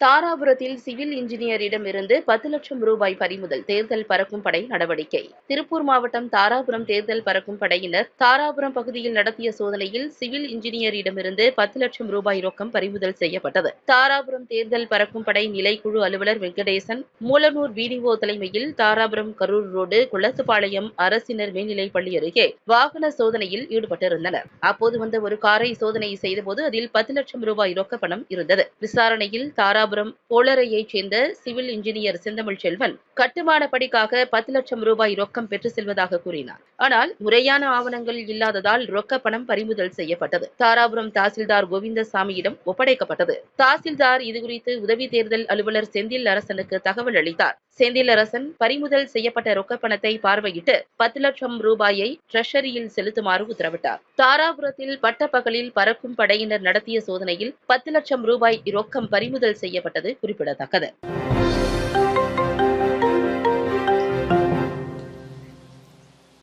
தாராபுரத்தில் civil இன்ஜினியரிடம் இருந்து பத்து லட்சம் ரூபாய் பறிமுதல் தேர்தல் பறக்கும் படை நடவடிக்கை. திருப்பூர் மாவட்டம் தாராபுரம் தேர்தல் பறக்கும் படையினர் தாராபுரம் பகுதியில் நடத்திய சோதனையில் சிவில் இன்ஜினியரிடமிருந்து பத்து லட்சம் ரூபாய் ரொக்கம் பறிமுதல் செய்யப்பட்டது. தாராபுரம் தேர்தல் பறக்கும் படை நிலைக்குழு அலுவலர் வெங்கடேசன் மூலனூர் பிடிஓ தலைமையில் தாராபுரம் கரூர் ரோடு குளத்துப்பாளையம் அரசினர் மேல்நிலைப்பள்ளி அருகே வாகன சோதனையில் ஈடுபட்டிருந்தனர். அப்போது வந்த ஒரு காரை சோதனை செய்தபோது அதில் பத்து லட்சம் ரூபாய் ரொக்க பணம் இருந்தது. விசாரணையில் தாராபுரம் போலரையைச் சேர்ந்த சிவில் இன்ஜினியர் செந்தமிழ் செல்வன் கட்டுமான படிக்காக பத்து லட்சம் ரூபாய் ரொக்கம் பெற்று செல்வதாக கூறினார். ஆனால் முறையான ஆவணங்கள் இல்லாததால் ரொக்க பணம் பறிமுதல் செய்யப்பட்டது. தாராபுரம் தாசில்தார் கோவிந்தசாமியிடம் ஒப்படைக்கப்பட்டது. தாசில்தார் இதுகுறித்து உதவி தேர்தல் அலுவலர் செந்தில் அரசனுக்கு தகவல் அளித்தார். செந்தில் அரசன் பறிமுதல் செய்யப்பட்ட ரொக்க பணத்தை பார்வையிட்டு பத்து லட்சம் ரூபாயை ட்ரெஷரியில் செலுத்துமாறு உத்தரவிட்டார். தாராபுரத்தில் பட்டப்பகலில் பறக்கும் படையினர் நடத்திய சோதனையில் பத்து லட்சம் ரூபாய் ரொக்கம் பறிமுதல் செய்ய செய்யப்பட்டது குறிப்பிடத்தக்கது.